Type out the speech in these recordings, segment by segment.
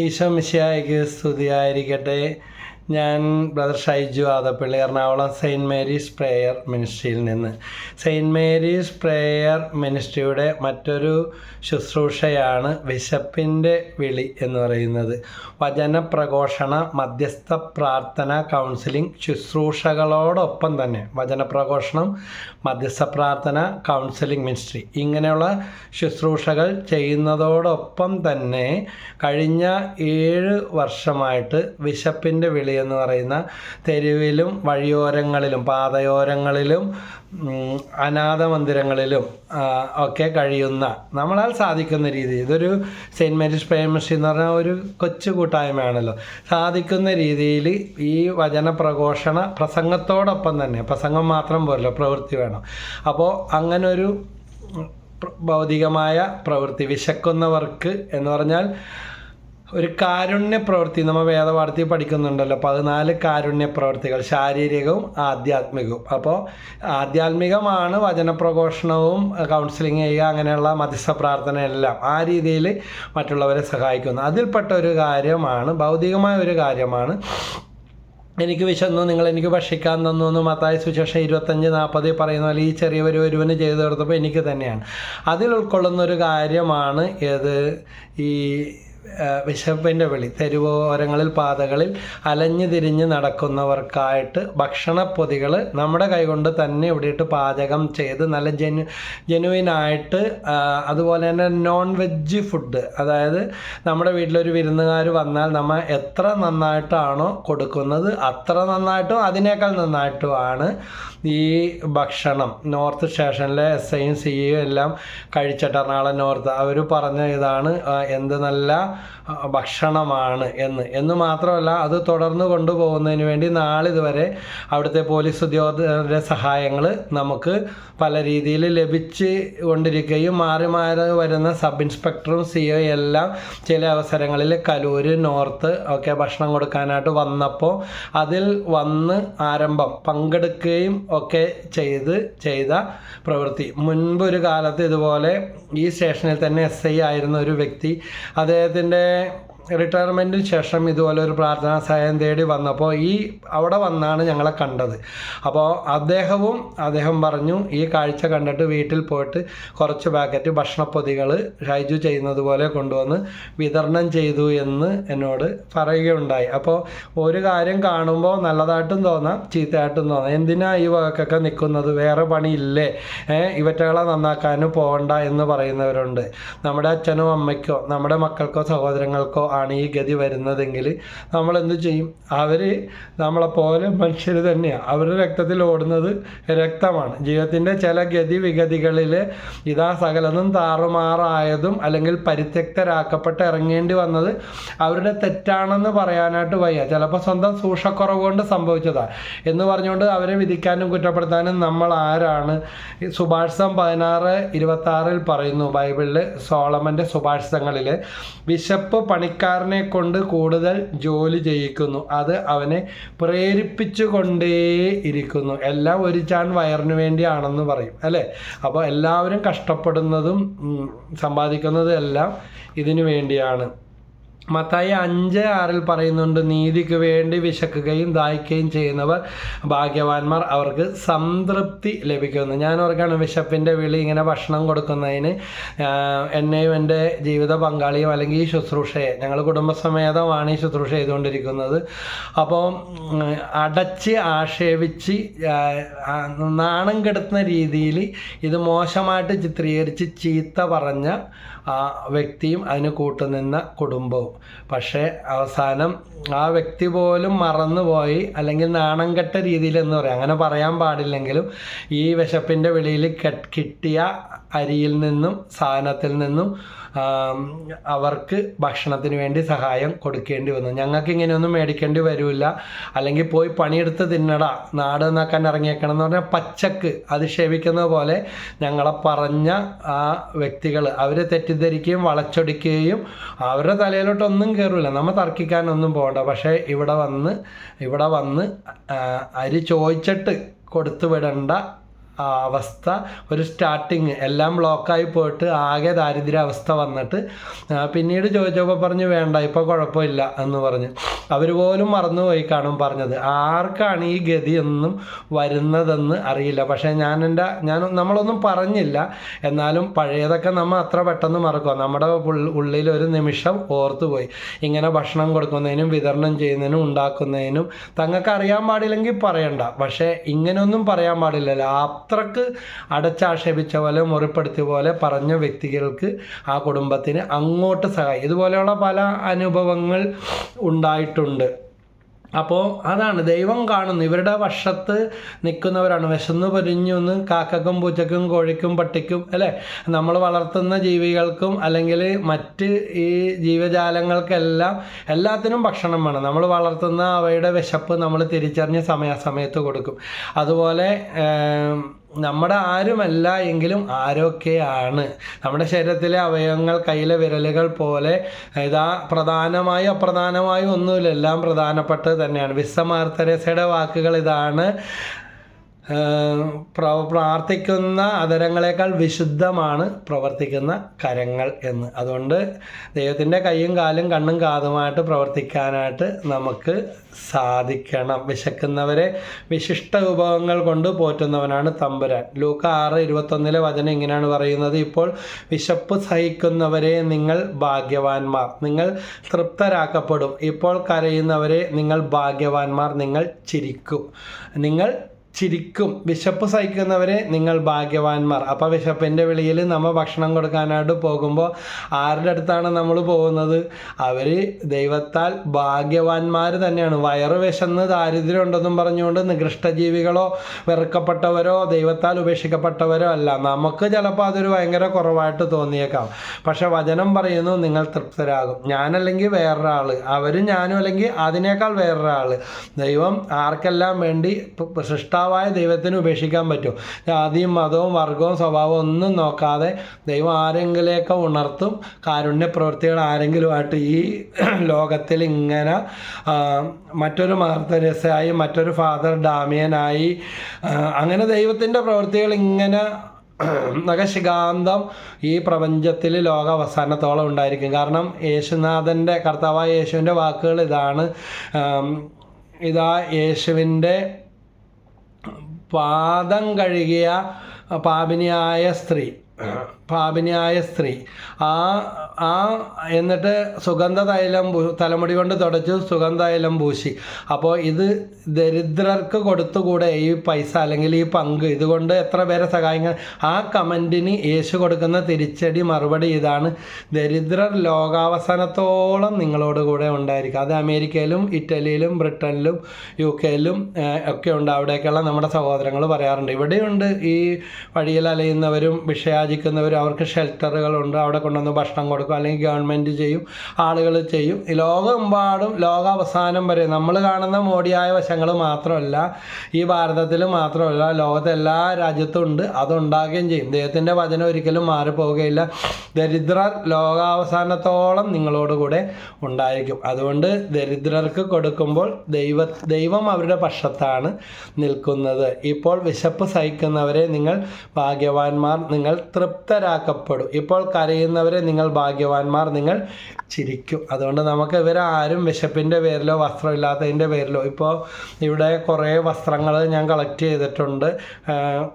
ഈശോ മിശിയായിക്ക് സ്തുതിയായിരിക്കട്ടെ. ഞാൻ brother Shaiju Adappally Ernakulam saint Mary's prayer മിനിസ്ട്രിയിൽ നിന്ന്. സെയിന്റ് മേരീസ് പ്രേയർ മിനിസ്ട്രിയുടെ മറ്റൊരു ശുശ്രൂഷയാണ് വിശപ്പിന്റെ വിളി എന്ന് പറയുന്നത്. വചനപ്രഘോഷണ മധ്യസ്ഥ പ്രാർത്ഥന കൗൺസിലിംഗ് ശുശ്രൂഷകളോടൊപ്പം തന്നെ. വചനപ്രഘോഷണം മധ്യസ്ഥ പ്രാർത്ഥന കൗൺസിലിംഗ് മിനിസ്ട്രി. ഇങ്ങനെയുള്ള ശുശ്രൂഷകൾ ചെയ്യുന്നതോടൊപ്പം തന്നെ കഴിഞ്ഞ ഏഴ് വർഷമായിട്ട് വിശപ്പിന്റെ വിളി എന്ന് പറയുന്ന തെരുവിലും വഴിയോരങ്ങളിലും പാതയോരങ്ങളിലും അനാഥ മന്ദിരങ്ങളിലും ഒക്കെ കഴിയുന്ന നമ്മളാൽ സാധിക്കുന്ന രീതി. ഇതൊരു സെയിന്റ് മേരീസ് പ്രേമശ്രീ എന്ന് പറഞ്ഞാൽ ഒരു കൊച്ചു കൂട്ടായ്മയാണല്ലോ. സാധിക്കുന്ന രീതിയിൽ ഈ വചന പ്രഘോഷണ പ്രസംഗത്തോടൊപ്പം തന്നെ പ്രസംഗം മാത്രം പോരല്ലോ പ്രവൃത്തി വേണം. അപ്പോൾ അങ്ങനൊരു ഭൗതികമായ പ്രവൃത്തി വിശക്കുന്നവർക്ക് എന്ന് പറഞ്ഞാൽ ഒരു കാരുണ്യ പ്രവൃത്തി നമ്മൾ വേദപാഠത്തിൽ പഠിക്കുന്നുണ്ടല്ലോ. പതിനാല് കാരുണ്യ പ്രവൃത്തികൾ. ശാരീരികവും ആധ്യാത്മികവും. അപ്പോൾ ആധ്യാത്മികമാണ് വചനപ്രഘോഷണവും കൗൺസിലിംഗ് ചെയ്യുക അങ്ങനെയുള്ള മധ്യസ്ഥ പ്രാർത്ഥന എല്ലാം ആ രീതിയിൽ മറ്റുള്ളവരെ സഹായിക്കുന്നു. അതിൽപ്പെട്ട ഒരു കാര്യമാണ് ഭൗതികമായ ഒരു കാര്യമാണ്. എനിക്ക് വിശന്നു നിങ്ങൾ എനിക്ക് ഭക്ഷിക്കാൻ തന്നു എന്ന് മത്തായ സുശേഷം ഇരുപത്തഞ്ച് നാൽപ്പത് പറയുന്ന പോലെ ഈ ചെറിയവർ ഒരുവന് ചെയ്തു കൊടുത്തപ്പോൾ എനിക്ക് തന്നെയാണ്. അതിൽ ഉൾക്കൊള്ളുന്ന ഒരു കാര്യമാണ് ഏത്? ഈ വിശപ്പിന്റെ വിളി. തെരുവോരങ്ങളിൽ പാതകളിൽ അലഞ്ഞു തിരിഞ്ഞ് നടക്കുന്നവർക്കായിട്ട് ഭക്ഷണപ്പൊതികൾ നമ്മുടെ കൈകൊണ്ട് തന്നെ ഇവിടെയിട്ട് പാചകം ചെയ്ത് നല്ല ജെനു ജെനുവിനായിട്ട് അതുപോലെ തന്നെ നോൺ വെജ് ഫുഡ് അതായത് നമ്മുടെ വീട്ടിലൊരു വിരുന്നുകാർ വന്നാൽ നമ്മൾ എത്ര നന്നായിട്ടാണോ കൊടുക്കുന്നത് അത്ര നന്നായിട്ടും അതിനേക്കാൾ നന്നായിട്ടുമാണ് ഈ ഭക്ഷണം. നോർത്ത് സ്റ്റേഷനിലെ എസ് ഐയും സി എല്ലാം കഴിച്ചിട്ട് എറണാകുളം നോർത്ത്. അവർ പറഞ്ഞ ഇതാണ് എന്ത് നല്ല ഭക്ഷണമാണ് എന്ന്. എന്ന് മാത്രമല്ല അത് തുടർന്ന് കൊണ്ടുപോകുന്നതിന് വേണ്ടി നാളിതുവരെ അവിടുത്തെ പോലീസ് ഉദ്യോഗസ്ഥരുടെ സഹായങ്ങൾ നമുക്ക് പല രീതിയിൽ ലഭിച്ച് കൊണ്ടിരിക്കുകയും മാറി മാറി വരുന്ന സബ് ഇൻസ്പെക്ടറും സി ഒ എല്ലാം ചില അവസരങ്ങളിൽ കലൂര് നോർത്ത് ഒക്കെ ഭക്ഷണം കൊടുക്കാനായിട്ട് വന്നപ്പോൾ അതിൽ വന്ന് ആരംഭം പങ്കെടുക്കുകയും ഒക്കെ ചെയ്ത് ചെയ്ത പ്രവൃത്തി. മുൻപ് ഒരു കാലത്ത് ഇതുപോലെ ഈ സ്റ്റേഷനിൽ തന്നെ എസ് ഐ ആയിരുന്ന ഒരു വ്യക്തി അദ്ദേഹത്തിന്റെ റിട്ടയർമെന്റിന് ശേഷം ഇതുപോലെ ഒരു പ്രാർത്ഥനാ സഹായം തേടി വന്നപ്പോൾ ഈ അവിടെ വന്നാണ് ഞങ്ങളെ കണ്ടത്. അപ്പോൾ അദ്ദേഹവും അദ്ദേഹം പറഞ്ഞു ഈ കാഴ്ച കണ്ടിട്ട് വീട്ടിൽ പോയിട്ട് കുറച്ച് പാക്കറ്റ് ഭക്ഷണപ്പൊതികൾ ഷൈജു ചെയ്യുന്നത് പോലെ കൊണ്ടുവന്ന് വിതരണം ചെയ്തു എന്ന് എന്നോട് പറയുകയുണ്ടായി. അപ്പോൾ ഒരു കാര്യം കാണുമ്പോൾ നല്ലതായിട്ടും തോന്നാം ചീത്തയായിട്ടും തോന്നാം. എന്തിനാ ഈ വകക്കൊക്കെ നിൽക്കുന്നത്? വേറെ പണിയില്ലേ? ഇവറ്റകളെ നന്നാക്കാനും പോകണ്ട എന്ന് പറയുന്നവരുണ്ട്. നമ്മുടെ അച്ഛനോ അമ്മയ്ക്കോ നമ്മുടെ മക്കൾക്കോ സഹോദരങ്ങൾക്കോ ആണ് ഈ ഗതി വരുന്നതെങ്കിൽ നമ്മൾ എന്ത് ചെയ്യും? അവർ നമ്മളെപ്പോലെ മനുഷ്യർ തന്നെയാണ് അവരുടെ രക്തത്തിൽ ഓടുന്നത് രക്തമാണ്. ജീവിതത്തിന്റെ ചില ഗതി വിഗതികളിൽ ഇതാ സകലതും താറുമാറായതും അല്ലെങ്കിൽ പരിത്യക്തരാക്കപ്പെട്ട് ഇറങ്ങേണ്ടി വന്നത് അവരുടെ തെറ്റാണെന്ന് പറയാനായിട്ട് വയ്യ. ചിലപ്പോൾ സ്വന്തം സൂക്ഷക്കുറവ് കൊണ്ട് സംഭവിച്ചതാണ് എന്ന് പറഞ്ഞുകൊണ്ട് അവരെ വിധിക്കാനും കുറ്റപ്പെടുത്താനും നമ്മൾ ആരാണ്? സുഭാഷിതം പതിനാറ് ഇരുപത്താറിൽ പറയുന്നു ബൈബിളിൽ സോളമന്റെ സുഭാഷിതങ്ങളിൽ വിശപ്പ് പണിക്കാരനെ കൊണ്ട് കൂടുതൽ ജോലി ചെയ്യിക്കുന്നു. അത് അവനെ പ്രേരിപ്പിച്ചു കൊണ്ടേ ഇരിക്കുന്നു എല്ലാം ഒരു ചാൺ വയറിന് വേണ്ടിയാണെന്ന് പറയും അല്ലേ? അപ്പോൾ എല്ലാവരും കഷ്ടപ്പെടുന്നതും സമ്പാദിക്കുന്നതും എല്ലാം ഇതിനു വേണ്ടിയാണ്. മത്തായി അഞ്ച് ആറിൽ പറയുന്നുണ്ട് നീതിക്ക് വേണ്ടി വിശക്കുകയും ദാഹിക്കുകയും ചെയ്യുന്നവർ ഭാഗ്യവാന്മാർ അവർക്ക് സംതൃപ്തി ലഭിക്കുന്നു. ഞാൻ ഓർക്കാണ് വിശപ്പിന്റെ വിളി ഇങ്ങനെ ഭക്ഷണം കൊടുക്കുന്നതിന് എന്നെയും എന്റെ ജീവിത പങ്കാളിയും അല്ലെങ്കിൽ ഈ ശുശ്രൂഷയെ ഞങ്ങൾ കുടുംബസമേതമാണ് ഈ ശുശ്രൂഷ ചെയ്തുകൊണ്ടിരിക്കുന്നത്. അപ്പോൾ അടച്ച് ആക്ഷേപിച്ച് നാണം കെടുത്തുന്ന രീതിയിൽ ഇത് മോശമായിട്ട് ചിത്രീകരിച്ച് ചീത്ത പറഞ്ഞ ആ വ്യക്തിയും അതിന് കൂട്ടുനിന്ന കുടുംബവും. പക്ഷേ അവസാനം ആ വ്യക്തി പോലും മറന്നുപോയി. അല്ലെങ്കിൽ നാണം കെട്ട രീതിയിൽ എന്ന് പറയാം. അങ്ങനെ പറയാൻ പാടില്ലെങ്കിലും ഈ വിശപ്പിന്റെ വെളിയിൽ കിട്ടിയ അരിയിൽ നിന്നും സാധനത്തിൽ നിന്നും അവർക്ക് ഭക്ഷണത്തിന് വേണ്ടി സഹായം കൊടുക്കേണ്ടി വന്നു. ഞങ്ങൾക്ക് ഇങ്ങനെയൊന്നും മേടിക്കേണ്ടി വരില്ല. അല്ലെങ്കിൽ പോയി പണിയെടുത്ത് തിന്നട. നാട് നന്നാക്കാൻ ഇറങ്ങിയേക്കണം എന്ന് പറഞ്ഞാൽ പച്ചക്ക് അധിക്ഷേപിക്കുന്ന പോലെ ഞങ്ങളെ പറഞ്ഞ ആ വ്യക്തികൾ അവർ തെറ്റിദ്ധരിക്കുകയും വളച്ചൊടിക്കുകയും അവരുടെ തലയിലോട്ടൊന്നും കയറില്ല നമ്മൾ തർക്കിക്കാനൊന്നും പോകണ്ട. പക്ഷേ ഇവിടെ വന്ന് ഇവിടെ വന്ന് അരി ചോദിച്ചിട്ട് കൊടുത്തു വിടേണ്ട അവസ്ഥ. ഒരു സ്റ്റാർട്ടിങ് എല്ലാം ബ്ലോക്കായി പോയിട്ട് ആകെ ദാരിദ്ര്യാവസ്ഥ വന്നിട്ട് പിന്നീട് ചോദിച്ചപ്പോൾ പറഞ്ഞു വേണ്ട ഇപ്പോൾ കുഴപ്പമില്ല എന്ന് പറഞ്ഞു. അവർ പോലും മറന്നുപോയി കാണും പറഞ്ഞത്. ആർക്കാണ് ഈ ഗതിയൊന്നും വരുന്നതെന്ന് അറിയില്ല. പക്ഷേ ഞാൻ എന്റെ ഞാൻ നമ്മളൊന്നും പറഞ്ഞില്ല. എന്നാലും പഴയതൊക്കെ നമ്മൾ അത്ര പെട്ടെന്ന് മറക്കുക നമ്മുടെ ഉള്ളിൽ ഒരു നിമിഷം ഓർത്തുപോയി. ഇങ്ങനെ ഭക്ഷണം കൊടുക്കുന്നതിനും വിതരണം ചെയ്യുന്നതിനും ഉണ്ടാക്കുന്നതിനും തങ്ങൾക്ക് അറിയാൻ പാടില്ലെങ്കിൽ പറയണ്ട. പക്ഷേ ഇങ്ങനെയൊന്നും പറയാൻ പാടില്ലല്ലോ. അത്രയ്ക്ക് അടച്ചാക്ഷേപിച്ച പോലെ മുറിപ്പെടുത്തിയ പോലെ പറഞ്ഞ വ്യക്തികൾക്ക് ആ കുടുംബത്തിന് അങ്ങോട്ട് സഹായി. ഇതുപോലെയുള്ള പല അനുഭവങ്ങൾ ഉണ്ടായിട്ടുണ്ട്. അപ്പോൾ അതാണ് ദൈവം കാണുന്നു. ഇവരുടെ വശത്ത് നിൽക്കുന്നവരാണ്. വിശന്ന് പൊരിഞ്ഞു നിന്ന് കാക്കക്കും പൂച്ചക്കും കോഴിക്കും പട്ടിക്കും അല്ലേ? നമ്മൾ വളർത്തുന്ന ജീവികൾക്കും അല്ലെങ്കിൽ മറ്റ് ഈ ജീവജാലങ്ങൾക്കെല്ലാം എല്ലാത്തിനും ഭക്ഷണം വേണം. നമ്മൾ വളർത്തുന്ന അവയുടെ വിശപ്പ് നമ്മൾ തിരിച്ചറിഞ്ഞ് സമയാസമയത്ത് കൊടുക്കും. അതുപോലെ നമ്മുടെ ആരുമല്ല എങ്കിലും ആരൊക്കെയാണ്? നമ്മുടെ ശരീരത്തിലെ അവയവങ്ങൾ കയ്യിലെ വിരലുകൾ പോലെ ഇതാ പ്രധാനമായും അപ്രധാനമായും ഒന്നുമില്ല. എല്ലാം പ്രധാനപ്പെട്ടത് തന്നെയാണ്. വിസ്സമാർത്തരസയുടെ വാക്കുകൾ ഇതാണ്. പ്രാർത്ഥിക്കുന്ന അതരങ്ങളെക്കാൾ വിശുദ്ധമാണ് പ്രവർത്തിക്കുന്ന കരങ്ങൾ എന്ന്. അതുകൊണ്ട് ദൈവത്തിന്റെ കൈയും കാലും കണ്ണും കാതുമായിട്ട് പ്രവർത്തിക്കാനായിട്ട് നമുക്ക് സാധിക്കണം. വിശക്കുന്നവരെ വിശിഷ്ട വിഭവങ്ങൾ കൊണ്ട് പോറ്റുന്നവനാണ് തമ്പുരാൻ. ലൂക്ക ആറ് ഇരുപത്തൊന്നിലെ വചനം ഇങ്ങനെയാണ് പറയുന്നത്. ഇപ്പോൾ വിശപ്പ് സഹിക്കുന്നവരെ നിങ്ങൾ ഭാഗ്യവാന്മാർ. നിങ്ങൾ തൃപ്തരാക്കപ്പെടും. ഇപ്പോൾ കരയുന്നവരെ നിങ്ങൾ ഭാഗ്യവാന്മാർ. നിങ്ങൾ ചിരിക്കും. നിങ്ങൾ ചിരിക്കും. വിശപ്പ് സഹിക്കുന്നവരെ നിങ്ങൾ ഭാഗ്യവാന്മാർ. അപ്പോൾ വിശപ്പിന്റെ വെളിയിൽ നമ്മൾ ഭക്ഷണം കൊടുക്കാനായിട്ട് പോകുമ്പോൾ ആരുടെ അടുത്താണ് നമ്മൾ പോകുന്നത്? അവർ ദൈവത്താൽ ഭാഗ്യവാന്മാർ തന്നെയാണ്. വയറ് വിശന്ന് ദാരിദ്ര്യം ഉണ്ടെന്നും പറഞ്ഞുകൊണ്ട് നികൃഷ്ടജീവികളോ വെറുക്കപ്പെട്ടവരോ ദൈവത്താൽ ഉപേക്ഷിക്കപ്പെട്ടവരോ അല്ല. നമുക്ക് ചിലപ്പോൾ അതൊരു ഭയങ്കര കുറവായിട്ട് തോന്നിയേക്കാം. പക്ഷെ വചനം പറയുന്നു നിങ്ങൾ തൃപ്തരാകും. ഞാനല്ലെങ്കിൽ വേറൊരാൾ അവരും ഞാനും അല്ലെങ്കിൽ അതിനേക്കാൾ വേറൊരാൾ ദൈവം ആർക്കെല്ലാം വേണ്ടി പ- സൃഷ്ടാവായ ദൈവത്തിന് ഉപേക്ഷിക്കാൻ പറ്റും. ജാതിയും മതവും വർഗവും സ്വഭാവവും ഒന്നും നോക്കാതെ ദൈവം ആരെങ്കിലെയൊക്കെ ഉണർത്തും കാരുണ്യ പ്രവൃത്തികൾ ആരെങ്കിലുമായിട്ട് ഈ ലോകത്തിൽ ഇങ്ങനെ മറ്റൊരു മാർത്തരസായി മറ്റൊരു ഫാദർ ഡാമിയനായി അങ്ങനെ ദൈവത്തിന്റെ പ്രവൃത്തികൾ ഇങ്ങനെ നഖശികാന്തം ഈ പ്രപഞ്ചത്തിൽ ലോക അവസാനത്തോളം ഉണ്ടായിരിക്കും. കാരണം യേശുനാഥന്റെ കർത്താവായ യേശുവിന്റെ വാക്കുകൾ ഇതാണ്. ഇതാ യേശുവിന്റെ പാദം കഴുകിയ പാപിനിയായ സ്ത്രീ. പാപിനിയായ സ്ത്രീ. ആ ആ എന്നിട്ട് സുഗന്ധ തൈലം തലമുടി കൊണ്ട് തുടച്ചു സുഗന്ധ തൈലം പൂശി. അപ്പോൾ ഇത് ദരിദ്രർക്ക് കൊടുത്തുകൂടെ ഈ പൈസ അല്ലെങ്കിൽ ഈ പങ്ക്? ഇതുകൊണ്ട് എത്ര പേരെ സഹായിക്കാൻ? ആ കമന്റിന് യേശു കൊടുക്കുന്ന തിരിച്ചടി മറുപടി ഇതാണ്. ദരിദ്രർ ലോകാവസാനത്തോളം നിങ്ങളോട് കൂടെ ഉണ്ടായിരിക്കും. അത് അമേരിക്കയിലും ഇറ്റലിയിലും ബ്രിട്ടനിലും യു കെയിലും ഒക്കെ ഉണ്ട്. അവിടേക്കുള്ള നമ്മുടെ സഹോദരങ്ങൾ പറയാറുണ്ട്. ഇവിടെയുണ്ട് ഈ വഴിയിൽ അലയുന്നവരും വിഷയാചിക്കുന്നവരും അവർക്ക് ഷെൽട്ടറുകളുണ്ട് അവിടെ കൊണ്ടുവന്ന് ഭക്ഷണം കൊടുക്കും. അല്ലെങ്കിൽ ഗവൺമെന്റ് ചെയ്യും. ആളുകൾ ചെയ്യും. ലോകമെമ്പാടും ലോകാവസാനം വരെ നമ്മൾ കാണുന്ന മോഡിയായ വശങ്ങൾ മാത്രമല്ല ഈ ഭാരതത്തിൽ മാത്രമല്ല ലോകത്തെ എല്ലാ രാജ്യത്തും ഉണ്ട്. അതുണ്ടാകുകയും ചെയ്യും. ദൈവത്തിന്റെ വചനം ഒരിക്കലും മാറിപ്പോവുകയില്ല. ദരിദ്രർ ലോകാവസാനത്തോളം നിങ്ങളോടുകൂടെ ഉണ്ടായിരിക്കും. അതുകൊണ്ട് ദരിദ്രർക്ക് കൊടുക്കുമ്പോൾ ദൈവ ദൈവം അവരുടെ പക്ഷത്താണ് നിൽക്കുന്നത്. ഇപ്പോൾ വിശപ്പ് സഹിക്കുന്നവരെ നിങ്ങൾ ഭാഗ്യവാന്മാർ. നിങ്ങൾ തൃപ്തരാക്കപ്പെടും ഇപ്പോൾ കരയുന്നവരെ നിങ്ങൾ ഭാഗ്യവാന്മാർ നിങ്ങൾ ചിരിക്കും. അതുകൊണ്ട് നമുക്ക് ഇവരാരും വിശപ്പിന്റെ പേരിലോ വസ്ത്രമില്ലാത്തതിന്റെ പേരിലോ ഇപ്പോൾ ഇവിടെ കുറേ വസ്ത്രങ്ങൾ ഞാൻ കളക്ട് ചെയ്തിട്ടുണ്ട്.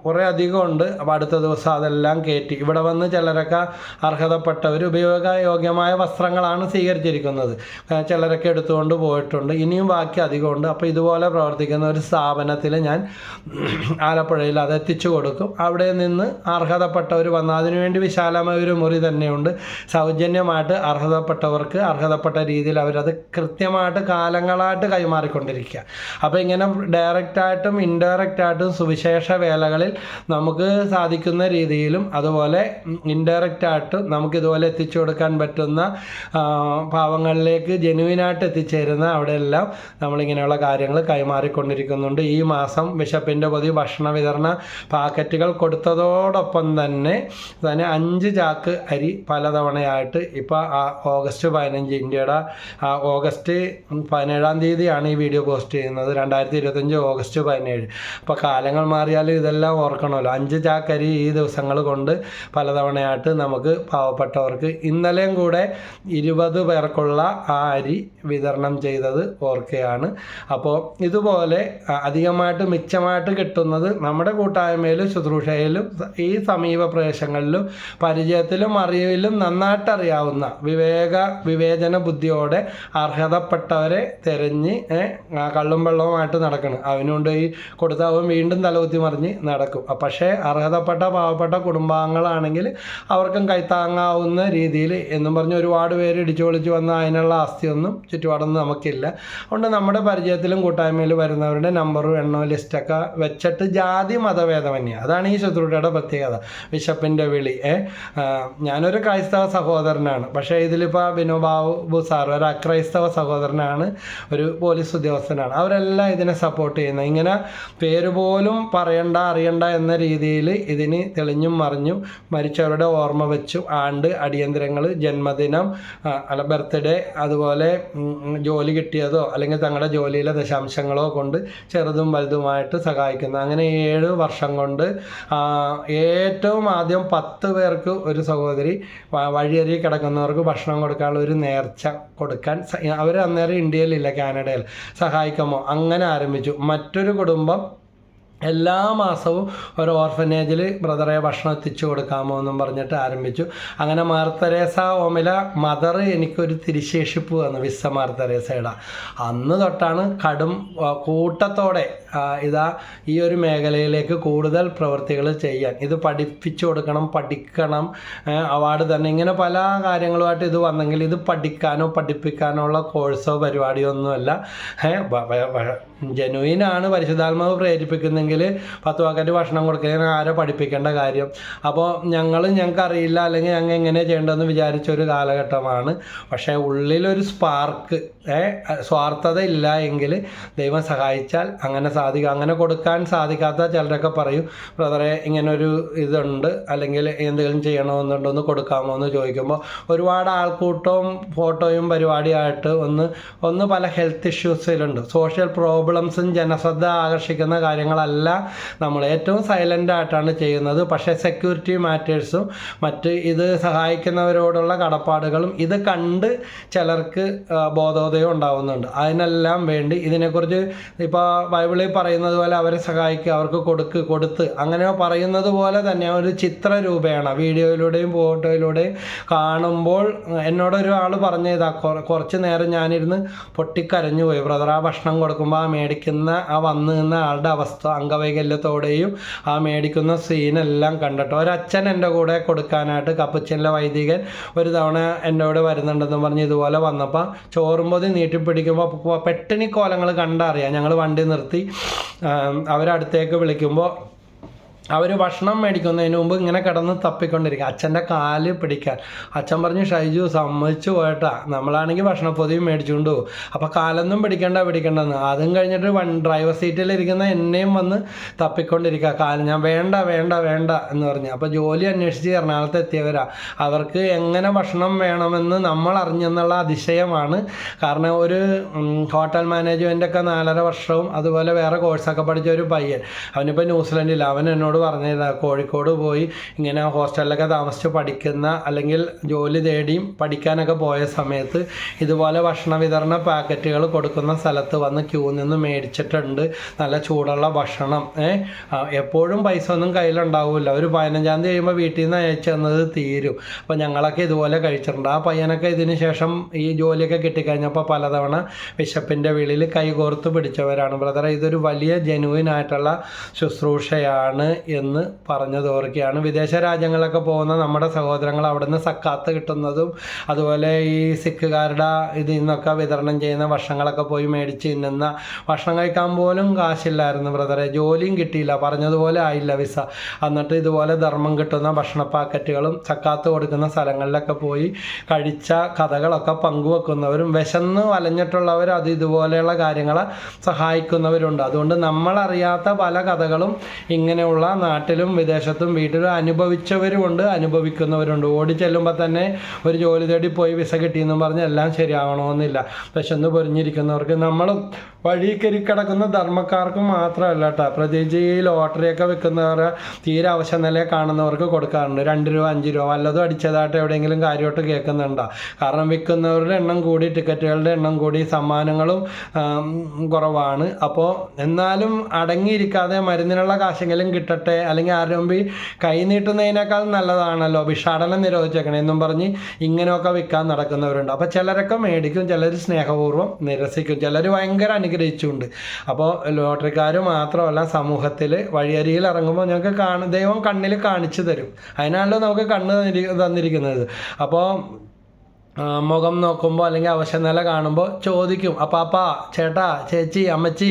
കുറേ അധികം ഉണ്ട്. അപ്പോൾ അടുത്ത ദിവസം അതെല്ലാം കയറ്റി ഇവിടെ വന്ന് ചിലരൊക്കെ അർഹതപ്പെട്ടവർ ഉപയോഗയോഗ്യമായ വസ്ത്രങ്ങളാണ് സ്വീകരിച്ചിരിക്കുന്നത്. ചിലരൊക്കെ എടുത്തുകൊണ്ട് പോയിട്ടുണ്ട്. ഇനിയും ബാക്കി അധികമുണ്ട് അപ്പോൾ ഇതുപോലെ പ്രവർത്തിക്കുന്ന ഒരു സ്ഥാപനത്തിൽ ഞാൻ ആലപ്പുഴയിൽ അത് എത്തിച്ചു കൊടുക്കും. അവിടെ നിന്ന് അർഹതപ്പെട്ടവർ വന്ന് അതിനുവേണ്ടി വിശാലമായ ഒരു മുറി തന്നെയുണ്ട്. സൗജന്യമായിട്ട് അർഹതപ്പെട്ടവർക്ക് അർഹതപ്പെട്ട രീതിയിൽ അവരത് കൃത്യമായിട്ട് കാലങ്ങളായിട്ട് കൈമാറിക്കൊണ്ടിരിക്കുക. അപ്പോൾ ഇങ്ങനെ ഡയറക്റ്റായിട്ടും ഇൻഡയറക്റ്റായിട്ടും സുവിശേഷ വേലകളിൽ നമുക്ക് സാധിക്കുന്ന രീതിയിലും അതുപോലെ ഇൻഡയറക്റ്റായിട്ടും നമുക്കിതുപോലെ എത്തിച്ചു കൊടുക്കാൻ പറ്റുന്ന പാവങ്ങളിലേക്ക് ജെനുവിനായിട്ട് എത്തിച്ചേരുന്ന അവിടെയെല്ലാം നമ്മളിങ്ങനെയുള്ള കാര്യങ്ങൾ കൈമാറിക്കൊണ്ടിരിക്കുന്നുണ്ട്. ഈ മാസം ബിഷപ്പിന്റെ പൊതി ഭക്ഷണ വിതരണ പാക്കറ്റുകൾ കൊടുത്തതോടൊപ്പം തന്നെ തന്നെ അഞ്ച് ചാക്ക് അരി പലതവണയായിട്ട് ഇപ്പോൾ ആ ഓഗസ്റ്റ് പതിനഞ്ച് ഇന്ത്യയുടെ ഓഗസ്റ്റ് പതിനേഴാം തീയതിയാണ് ഈ വീഡിയോ പോസ്റ്റ് ചെയ്യുന്നത്. രണ്ടായിരത്തി ഇരുപത്തഞ്ച് ഓഗസ്റ്റ് പതിനേഴ്. അപ്പോൾ കാലങ്ങൾ മാറിയാൽ ഇതെല്ലാം ഓർക്കണമല്ലോ. അഞ്ച് ചാക്ക് അരി ഈ ദിവസങ്ങൾ കൊണ്ട് പലതവണയായിട്ട് നമുക്ക് പാവപ്പെട്ടവർക്ക് ഇന്നലെയും കൂടെ ഇരുപത് പേർക്കുള്ള ആ അരി വിതരണം ചെയ്തത് ഓർക്കുകയാണ് അപ്പോൾ ഇതുപോലെ അധികമായിട്ട് മിച്ചമായിട്ട് കിട്ടുന്നത് നമ്മുടെ കൂട്ടായ്മയിലും ശുശ്രൂഷയിലും ഈ സമീപ പ്രദേശങ്ങളിലും പരിചയത്തിലും അറിവിലും നന്നായിട്ട് അറിയാവുന്ന വിവേക വിവേചന ബുദ്ധിയോടെ അർഹതപ്പെട്ടവരെ തിരഞ്ഞ് കള്ളും വെള്ളവുമായിട്ട് നടക്കണം. അവനുകൊണ്ട് ഈ കൊടുത്തവൻ വീണ്ടും തലകുത്തി മറിഞ്ഞ് നടക്കും. പക്ഷേ അർഹതപ്പെട്ട പാവപ്പെട്ട കുടുംബാംഗങ്ങളാണെങ്കിൽ അവർക്കും കൈത്താങ്ങാവുന്ന രീതിയിൽ എന്നും പറഞ്ഞ് ഒരുപാട് പേര് ഇടിച്ചു പൊളിച്ച് വന്ന അതിനുള്ള ആസ്തിയൊന്നും ചുറ്റുപാടൊന്നും നമുക്കില്ല. അതുകൊണ്ട് നമ്മുടെ പരിചയത്തിലും കൂട്ടായ്മയിൽ വരുന്നവരുടെ നമ്പറും എണ്ണോ ലിസ്റ്റൊക്കെ വെച്ചിട്ട് ജാതി മതഭേദമന്യേ. അതാണ് ഈ ശത്രുതയുടെ പ്രത്യേകത. ബിഷപ്പിന്റെ വിളി. ഏഹ് ഞാനൊരു ക്രൈസ്തവ സഹോദരനാണ്. പക്ഷേ ഇതിലിപ്പോൾ ബിനോബാബു സാർ ഒരു അക്രൈസ്തവ സഹോദരനാണ് ഒരു പോലീസ് ഉദ്യോഗസ്ഥനാണ്. അവരെല്ലാം ഇതിനെ സപ്പോർട്ട് ചെയ്യുന്നത്. ഇങ്ങനെ പേര് പോലും പറയണ്ട അറിയണ്ട എന്ന രീതിയിൽ ഇതിന് തെളിഞ്ഞും മറിഞ്ഞും മരിച്ചവരുടെ ഓർമ്മ വെച്ചു ആണ്ട് അടിയന്തരങ്ങൾ ജന്മദിനം അല്ല ബർത്ത്ഡേ അതുപോലെ ജോലി കിട്ടിയതോ അല്ലെങ്കിൽ തങ്ങളുടെ ജോലിയിലെ ദശാംശങ്ങളോ കൊണ്ട് ചെറുതും വലുതുമായിട്ട് സഹായിക്കുന്നു അങ്ങനെ ഏഴ് വർഷം കൊണ്ട് ഏറ്റവും ആദ്യം പത്ത് പേർക്ക് ഒരു സഹോദരി വഴിയരി കിടക്കുന്നവർക്ക് ഭക്ഷണം കൊടുക്കാനുള്ള ഒരു നേർച്ച കൊടുക്കാൻ അവർ അന്നേരം ഇന്ത്യയിലില്ല കാനഡയിൽ സഹായിക്കാമോ? അങ്ങനെ ആരംഭിച്ചു. മറ്റൊരു കുടുംബം എല്ലാ മാസവും ഒരു ഓർഫനേജിൽ ബ്രദറെ ഭക്ഷണം എത്തിച്ചു കൊടുക്കാമോ എന്നും പറഞ്ഞിട്ട് ആരംഭിച്ചു. അങ്ങനെ മാർത്തരേസ തെരേസ ഓമില മദർ എനിക്കൊരു തിരിശേഷിപ്പ് വന്നു വിസ്സ മാർത്തരേസയുടെ. അന്ന് തൊട്ടാണ് കടും കൂട്ടത്തോടെ ഇതാ ഈ ഒരു മേഖലയിലേക്ക് കൂടുതൽ പ്രവൃത്തികൾ ചെയ്യാൻ. ഇത് പഠിപ്പിച്ചു കൊടുക്കണം പഠിക്കണം അവാർഡ് തന്നെ. ഇങ്ങനെ പല കാര്യങ്ങളുമായിട്ട് ഇത് വന്നെങ്കിൽ ഇത് പഠിക്കാനോ പഠിപ്പിക്കാനോ ഉള്ള കോഴ്സോ പരിപാടിയോ ഒന്നുമല്ല. ജനുവിനാണ് പരിശുദ്ധാത്മാവ് പ്രേരിപ്പിക്കുന്നെങ്കിൽ പത്ത് പാക്കറ്റ് ഭക്ഷണം കൊടുക്കുന്നതിന് ആരെ പഠിപ്പിക്കേണ്ട കാര്യം? അപ്പോൾ ഞങ്ങൾ ഞങ്ങൾക്ക് അറിയില്ല അല്ലെങ്കിൽ ഞങ്ങൾ എങ്ങനെ ചെയ്യേണ്ടതെന്ന് വിചാരിച്ച ഒരു കാലഘട്ടമാണ്. പക്ഷേ ഉള്ളിലൊരു സ്പാർക്ക് സ്വാർത്ഥത ഇല്ല എങ്കിൽ ദൈവം സഹായിച്ചാൽ അങ്ങനെ സാധിക്കും. അങ്ങനെ കൊടുക്കാൻ സാധിക്കാത്ത ചിലരൊക്കെ പറയും ബ്രദറെ ഇങ്ങനൊരു ഇതുണ്ട്. അല്ലെങ്കിൽ എന്തെങ്കിലും ചെയ്യണമെന്നുണ്ടോ? ഒന്ന് കൊടുക്കാമോ? എന്ന് ചോദിക്കുമ്പോൾ ഒരുപാട് ആൾക്കൂട്ടവും ഫോട്ടോയും പരിപാടിയായിട്ട് ഒന്ന് ഒന്ന് പല ഹെൽത്ത് ഇഷ്യൂസിലുണ്ട് സോഷ്യൽ പ്രോബ്ലംസും ജനശ്രദ്ധ ആകർഷിക്കുന്ന കാര്യങ്ങളല്ല നമ്മൾ ഏറ്റവും സൈലന്റ് ആയിട്ടാണ് ചെയ്യുന്നത്. പക്ഷേ സെക്യൂരിറ്റി മാറ്റേഴ്സും മറ്റ് ഇത് സഹായിക്കുന്നവരോടുള്ള കടപ്പാടുകളും ഇത് കണ്ട് ചിലർക്ക് ബോധോദയം ഉണ്ടാവുന്നുണ്ട്. അതിനെല്ലാം വേണ്ടി ഇതിനെക്കുറിച്ച് ഇപ്പോൾ ബൈബിളിൽ പറയുന്നത് പോലെ അവരെ സഹായിക്കുക അവർക്ക് കൊടുക്ക് കൊടുത്ത് അങ്ങനെ പറയുന്നത് പോലെ തന്നെ ഒരു ചിത്ര രൂപേണ വീഡിയോയിലൂടെയും ഫോട്ടോയിലൂടെയും കാണുമ്പോൾ എന്നോടൊരാൾ പറഞ്ഞു ഇതാ കുറച്ച് നേരം ഞാനിരുന്ന് പൊട്ടിക്കരഞ്ഞു പോയി ബ്രദർ ആ ഭക്ഷണം കൊടുക്കുമ്പോൾ ആ മേടിക്കുന്ന ആ വന്നു നിന്ന ആളുടെ അവസ്ഥ അംഗവൈകല്യത്തോടെയും ആ മേടിക്കുന്ന സീനെല്ലാം കണ്ടിട്ട്. ഒരച്ഛൻ എന്റെ കൂടെ കൊടുക്കാനായിട്ട് കപ്പച്ചനിലെ വൈദികൻ ഒരു തവണ എന്റെ കൂടെ വരുന്നുണ്ടെന്ന് പറഞ്ഞ് ഇതുപോലെ വന്നപ്പോൾ ചോറുമ്പൊതി നീട്ടിപ്പിടിക്കുമ്പോൾ പെട്ടിണി കോലങ്ങൾ കണ്ടറിയാം. ഞങ്ങൾ വണ്ടി നിർത്തി അവരടുത്തേക്ക് വിളിക്കുമ്പോൾ അവർ ഭക്ഷണം മേടിക്കുന്നതിന് മുമ്പ് ഇങ്ങനെ കിടന്ന് തപ്പിക്കൊണ്ടിരിക്കുക അച്ഛന്റെ കാൽ പിടിക്കാൻ. അച്ഛൻ പറഞ്ഞു ഷൈജു സമ്മതിച്ചു പോയിട്ടാ. നമ്മളാണെങ്കിൽ ഭക്ഷണപ്പൊതിയും മേടിച്ചുകൊണ്ട് പോകും. അപ്പോൾ കാലൊന്നും പിടിക്കണ്ട പിടിക്കണ്ടെന്ന്. അതും കഴിഞ്ഞിട്ട് വൺ ഡ്രൈവർ സീറ്റിലിരിക്കുന്ന എന്നെയും വന്ന് തപ്പിക്കൊണ്ടിരിക്കുക. കാൽ ഞാൻ വേണ്ട വേണ്ട വേണ്ട എന്ന് പറഞ്ഞു. അപ്പോൾ ജോലി അന്വേഷിച്ച് എറണാകുളത്ത് എത്തിയവരാ. അവർക്ക് എങ്ങനെ ഭക്ഷണം വേണമെന്ന് നമ്മൾ അറിഞ്ഞെന്നുള്ള അതിശയമാണ്. കാരണം ഒരു ഹോട്ടൽ മാനേജ്മെന്റൊക്കെ നാലര വർഷവും അതുപോലെ വേറെ കോഴ്സൊക്കെ പഠിച്ച ഒരു പയ്യൻ. അവനിപ്പോൾ ന്യൂസിലൻഡിൽ അവൻ എന്നോട് പറഞ്ഞതാ കോഴിക്കോട് പോയി ഇങ്ങനെ ഹോസ്റ്റലിലൊക്കെ താമസിച്ച് പഠിക്കുന്ന അല്ലെങ്കിൽ ജോലി തേടിയും പഠിക്കാനൊക്കെ പോയ സമയത്ത് ഇതുപോലെ ഭക്ഷണ വിതരണ പാക്കറ്റുകൾ കൊടുക്കുന്ന സ്ഥലത്ത് വന്ന് ക്യൂ നിന്ന് മേടിച്ചിട്ടുണ്ട്. നല്ല ചൂടുള്ള ഭക്ഷണം. എപ്പോഴും പൈസ ഒന്നും കയ്യിലുണ്ടാവില്ല ഒരു പതിനഞ്ചാം തീയതി കഴിയുമ്പോൾ വീട്ടിൽ നിന്ന് അയച്ചു തന്നത് തീരും. അപ്പോൾ ഞങ്ങളൊക്കെ ഇതുപോലെ കഴിച്ചിട്ടുണ്ട്. ആ പയ്യനൊക്കെ ഇതിന് ശേഷം ഈ ജോലിയൊക്കെ കിട്ടിക്കഴിഞ്ഞപ്പോൾ പലതവണ വിശപ്പിന്റെ വിളിയിൽ കൈകോർത്ത് പിടിച്ചവരാണ്. ബ്രദറെ ഇതൊരു വലിയ ജെനുവിൻ ആയിട്ടുള്ള ശുശ്രൂഷയാണ്. എന്ന് പറഞ്ഞത് ഓർക്കുകയാണ്. വിദേശ രാജ്യങ്ങളിലൊക്കെ പോകുന്ന നമ്മുടെ സഹോദരങ്ങൾ അവിടുന്ന് സക്കാത്ത് കിട്ടുന്നതും അതുപോലെ ഈ സിഖുകാരുടെ ഇതിൽ നിന്നൊക്കെ വിതരണം ചെയ്യുന്ന ഭക്ഷണങ്ങളൊക്കെ പോയി മേടിച്ച് തിന്നുന്ന ഭക്ഷണം കഴിക്കാൻ പോലും കാശില്ലായിരുന്നു ബ്രദറെ. ജോലിയും കിട്ടിയില്ല. പറഞ്ഞതുപോലെ ആയില്ല വിസ. എന്നിട്ട് ഇതുപോലെ ധർമ്മം കിട്ടുന്ന ഭക്ഷണ പാക്കറ്റുകളും സക്കാത്ത് കൊടുക്കുന്ന സ്ഥലങ്ങളിലൊക്കെ പോയി കഴിച്ച കഥകളൊക്കെ പങ്കുവെക്കുന്നവരും വിശന്ന് വലഞ്ഞിട്ടുള്ളവർ അത് ഇതുപോലെയുള്ള കാര്യങ്ങളെ സഹായിക്കുന്നവരുണ്ട്. അതുകൊണ്ട് നമ്മളറിയാത്ത പല കഥകളും ഇങ്ങനെയുള്ള നാട്ടിലും വിദേശത്തും വീട്ടിലും അനുഭവിച്ചവരുമുണ്ട് അനുഭവിക്കുന്നവരുണ്ട്. ഓടി ചെല്ലുമ്പോൾ തന്നെ ഒരു ജോലി തേടി പോയി വിസ കിട്ടിയെന്നും പറഞ്ഞ് എല്ലാം ശരിയാവണമെന്നില്ല. വിശന്ന് പൊരിഞ്ഞിരിക്കുന്നവർക്ക് നമ്മളും വഴി കയറി കിടക്കുന്ന ധർമ്മക്കാർക്ക് മാത്രമല്ല കേട്ടോ പ്രത്യേകിച്ച് ഈ ലോട്ടറിയൊക്കെ വെക്കുന്നവർ തീരെ അവശ്യ നിലയെ കാണുന്നവർക്ക് കൊടുക്കാറുണ്ട്. രണ്ട് രൂപ അഞ്ച് രൂപ വല്ലതും അടിച്ചതായിട്ട് എവിടെയെങ്കിലും കാര്യമായിട്ട് കേൾക്കുന്നുണ്ടോ. കാരണം വിൽക്കുന്നവരുടെ എണ്ണം കൂടി ടിക്കറ്റുകളുടെ എണ്ണം കൂടി സമ്മാനങ്ങളും കുറവാണ്. അപ്പോൾ എന്നാലും അടങ്ങിയിരിക്കാതെ മരുന്നിനുള്ള കാശെങ്കിലും കിട്ടട്ടെ അല്ലെങ്കിൽ ആരംഭി കൈ നീട്ടുന്നതിനേക്കാൾ നല്ലതാണല്ലോ ഭിക്ഷാടനം നിരോധിച്ചേക്കണം എന്നും പറഞ്ഞ് ഇങ്ങനെയൊക്കെ വിൽക്കാൻ നടക്കുന്നവരുണ്ട്. അപ്പോൾ ചിലരൊക്കെ മേടിക്കും ചിലർ സ്നേഹപൂർവം നിരസിക്കും ചിലർ ഭയങ്കര അനുഗ്രഹിച്ചുണ്ട്. അപ്പോൾ ലോട്ടറിക്കാർ മാത്രമല്ല സമൂഹത്തിൽ വഴിയരിയിൽ ഇറങ്ങുമ്പോൾ ഞങ്ങൾക്ക് കാണ ദൈവം കണ്ണിൽ കാണിച്ചു തരും. അതിനാണല്ലോ നമുക്ക് കണ്ണ് തന്നിരി- തന്നിരിക്കുന്നത്. അപ്പോൾ മുഖം നോക്കുമ്പോൾ അല്ലെങ്കിൽ അവശനില കാണുമ്പോൾ ചോദിക്കും അപ്പാപ്പ ചേട്ടാ ചേച്ചി അമ്മച്ചി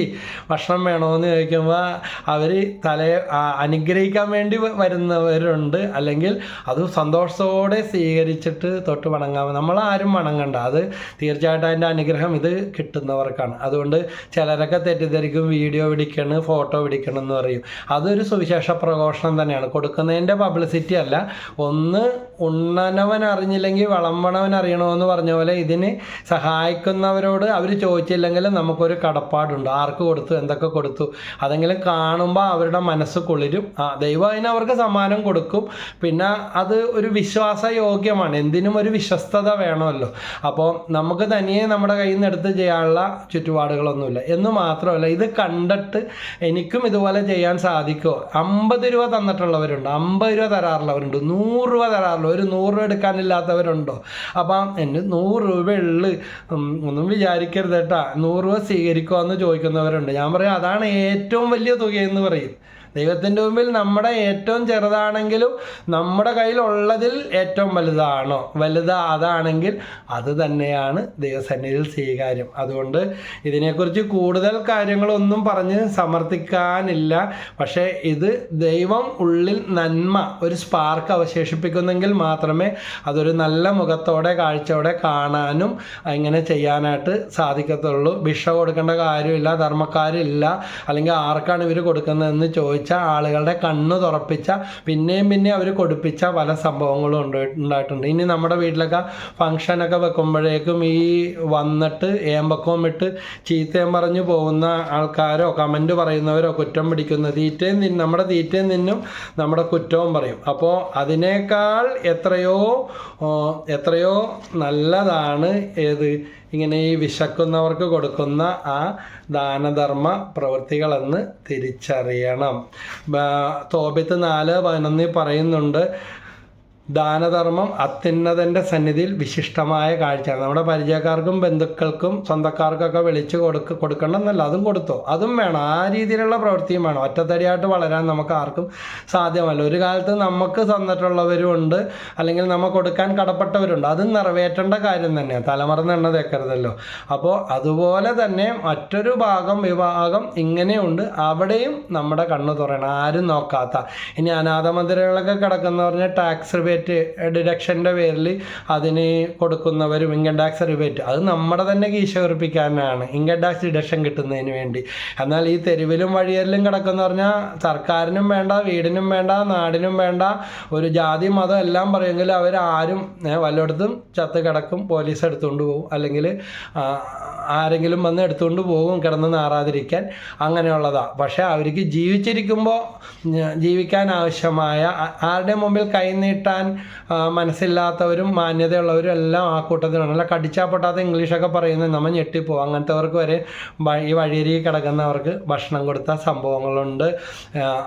ഭക്ഷണം വേണമെന്ന് ചോദിക്കുമ്പോൾ അവർ തലയെ അനുഗ്രഹിക്കാൻ വേണ്ടി വരുന്നവരുണ്ട്. അല്ലെങ്കിൽ അത് സന്തോഷത്തോടെ സ്വീകരിച്ചിട്ട് തൊട്ട് വണങ്ങാം. നമ്മൾ ആരും വണങ്ങണ്ട. അത് തീർച്ചയായിട്ടും അതിന്റെ അനുഗ്രഹം ഇത് കിട്ടുന്നവർക്കാണ്. അതുകൊണ്ട് ചിലരൊക്കെ തെറ്റിദ്ധരിക്കും വീഡിയോ പിടിക്കണം ഫോട്ടോ പിടിക്കണം എന്ന് പറയും. അതൊരു സുവിശേഷ പ്രഘോഷണം തന്നെയാണ്. കൊടുക്കുന്നതിന്റെ പബ്ലിസിറ്റി അല്ല. ഒന്ന് ഉണ്ണനവൻ അറിഞ്ഞില്ലെങ്കിൽ വളമ്പണവൻ അറിയണമെന്ന് പറഞ്ഞ പോലെ ഇതിന് സഹായിക്കുന്നവരോട് അവർ ചോദിച്ചില്ലെങ്കിൽ നമുക്കൊരു കടപ്പാടുണ്ട്. ആർക്ക് കൊടുത്തു എന്തൊക്കെ കൊടുത്തു? അതെങ്കിലും കാണുമ്പോൾ അവരുടെ മനസ്സ് കുളിരും. ആ ദൈവം അതിന് അവർക്ക് സമ്മാനം കൊടുക്കും. പിന്നെ അത് ഒരു വിശ്വാസയോഗ്യമാണ്. എന്തിനും ഒരു വിശ്വസ്തത വേണമല്ലോ. അപ്പോൾ നമുക്ക് തനിയെ നമ്മുടെ കയ്യിൽ നിന്ന് എടുത്ത് ചെയ്യാനുള്ള ചുറ്റുപാടുകളൊന്നുമില്ല. എന്ന് മാത്രമല്ല ഇത് കണ്ടിട്ട് എനിക്കും ഇതുപോലെ ചെയ്യാൻ സാധിക്കുമോ അമ്പത് രൂപ തന്നിട്ടുള്ളവരുണ്ട്. അമ്പത് രൂപ തരാറുള്ളവരുണ്ട്. നൂറ് രൂപ തരാറുള്ള ഒരു നൂറ് രൂപ എടുക്കാനില്ലാത്തവരുണ്ടോ? അപ്പം എന്റെ നൂറ് രൂപ ഉള്ളു. ഉം, ഒന്നും വിചാരിക്കരുത് കേട്ടാ. നൂറ് രൂപ സ്വീകരിക്കുമോ എന്ന് ചോദിക്കുന്നവരുണ്ട്. ഞാൻ പറയും അതാണ് ഏറ്റവും വലിയ തുകയെന്ന് പറയും. ദൈവത്തിന്റെ മുമ്പിൽ നമ്മുടെ ഏറ്റവും ചെറുതാണെങ്കിലും നമ്മുടെ കയ്യിലുള്ളതിൽ ഏറ്റവും വലുതാണോ? വലുത് അതാണെങ്കിൽ അത് തന്നെയാണ് ദൈവസന്നിധിയിൽ സ്വീകാര്യം. അതുകൊണ്ട് ഇതിനെക്കുറിച്ച് കൂടുതൽ കാര്യങ്ങളൊന്നും പറഞ്ഞ് സമർത്ഥിക്കാനില്ല. പക്ഷേ ഇത് ദൈവം ഉള്ളിൽ നന്മ ഒരു സ്പാർക്ക് അവശേഷിപ്പിക്കുന്നെങ്കിൽ മാത്രമേ അതൊരു നല്ല മുഖത്തോടെ കാഴ്ചയോടെ കാണാനും ഇങ്ങനെ ചെയ്യാനായിട്ട് സാധിക്കത്തുള്ളൂ. ഭിക്ഷ കൊടുക്കേണ്ട കാര്യമില്ല ധർമ്മക്കാരില്ല അല്ലെങ്കിൽ ആർക്കാണ് ഇവർ കൊടുക്കുന്നതെന്ന് ചോദിച്ച ആളുകളുടെ കണ്ണ് തുറപ്പിച്ച പിന്നെയും പിന്നെ അവർ കൊടുപ്പിച്ച പല സംഭവങ്ങളും ഉണ്ട് ഉണ്ടായിട്ടുണ്ട്. ഇനി നമ്മുടെ വീട്ടിലൊക്കെ ഫങ്ഷനൊക്കെ വെക്കുമ്പോഴേക്കും ഈ വന്നിട്ട് ഏമ്പക്കവും ഇട്ട് ചീത്തയും പറഞ്ഞു പോകുന്ന ആൾക്കാരോ കമന്റ് പറയുന്നവരോ കുറ്റം പിടിക്കുന്ന തീറ്റയും നമ്മുടെ തീറ്റയും നിന്നും നമ്മുടെ കുറ്റവും പറയും. അപ്പോൾ അതിനേക്കാൾ എത്രയോ എത്രയോ നല്ലതാണ് ഏത് ഇങ്ങനെ ഈ വിശക്കുന്നവർക്ക് കൊടുക്കുന്ന ആ ദാനധർമ്മ പ്രവൃത്തികളെന്ന് തിരിച്ചറിയണം. തോബിത്ത് നാല് പതിനൊന്നിൽ പറയുന്നുണ്ട് ദാനധർമ്മം അത്യുന്നതന്റെ സന്നിധിയിൽ വിശിഷ്ടമായ കാഴ്ചയാണ്. നമ്മുടെ പരിചയക്കാർക്കും ബന്ധുക്കൾക്കും സ്വന്തക്കാർക്കൊക്കെ വിളിച്ച് കൊടുക്ക കൊടുക്കണമെന്നല്ല അതും കൊടുത്തു. അതും വേണം. ആ രീതിയിലുള്ള പ്രവൃത്തിയും വേണം. ഒറ്റത്തടിയായിട്ട് വളരാൻ നമുക്ക് ആർക്കും സാധ്യമല്ല. ഒരു കാലത്ത് നമുക്ക് തന്നിട്ടുള്ളവരും ഉണ്ട്. അല്ലെങ്കിൽ നമ്മൾ കൊടുക്കാൻ കടപ്പെട്ടവരുണ്ട്. അതും നിറവേറ്റേണ്ട കാര്യം തന്നെയാണ്. തലമുറ എണ്ണ തേക്കരുതല്ലോ. അപ്പോൾ അതുപോലെ തന്നെ മറ്റൊരു ഭാഗം വിഭാഗം ഇങ്ങനെയുണ്ട്. അവിടെയും നമ്മുടെ കണ്ണ് തുറയണം. ആരും നോക്കാത്ത. ഇനി അനാഥ മന്ദിരങ്ങളൊക്കെ കിടക്കുന്നവറിന് ടാക്സ് റിബേറ്റ് ഡിഡക്ഷന്റെ പേരിൽ അതിന് കൊടുക്കുന്നവരും ഇൻകം ടാക്സ് റിബേറ്റ് അത് നമ്മുടെ തന്നെ കീശ ഉറപ്പിക്കാനാണ് ഇൻകം ടാക്സ് ഡിഡക്ഷൻ കിട്ടുന്നതിന് വേണ്ടി. എന്നാൽ ഈ തെരുവിലും വഴിയരിലും കിടക്കുന്ന പറഞ്ഞാൽ സർക്കാരിനും വേണ്ട വീടിനും വേണ്ട നാടിനും വേണ്ട ഒരു ജാതി മതം എല്ലാം പറയുമെങ്കിൽ അവരാരും വല്ലയിടത്തും ചത്ത് കിടക്കും പോലീസ് എടുത്തുകൊണ്ട് പോകും അല്ലെങ്കിൽ ആരെങ്കിലും വന്ന് എടുത്തുകൊണ്ട് പോകും കിടന്ന് നാറാതിരിക്കാൻ. അങ്ങനെയുള്ളതാണ് പക്ഷേ അവർക്ക് ജീവിച്ചിരിക്കുമ്പോൾ ജീവിക്കാൻ ആവശ്യമായ ആരുടെ മുമ്പിൽ കൈനീട്ടാൻ ആ, മനസ്സില്ലാത്തവരും മാന്യതയുള്ളവരും എല്ലാം ആ കൂട്ടത്തിലാണ്. അല്ല കടിച്ചാൽ പൊട്ടാത്ത ഇംഗ്ലീഷൊക്കെ പറയുന്നത് നമ്മൾ ഞെട്ടിപ്പോവും. അങ്ങനത്തെവർക്ക് വരെ ഈ വഴിയരി കിടക്കുന്നവർക്ക് ഭക്ഷണം കൊടുത്ത സംഭവങ്ങളുണ്ട്.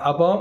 അപ്പോൾ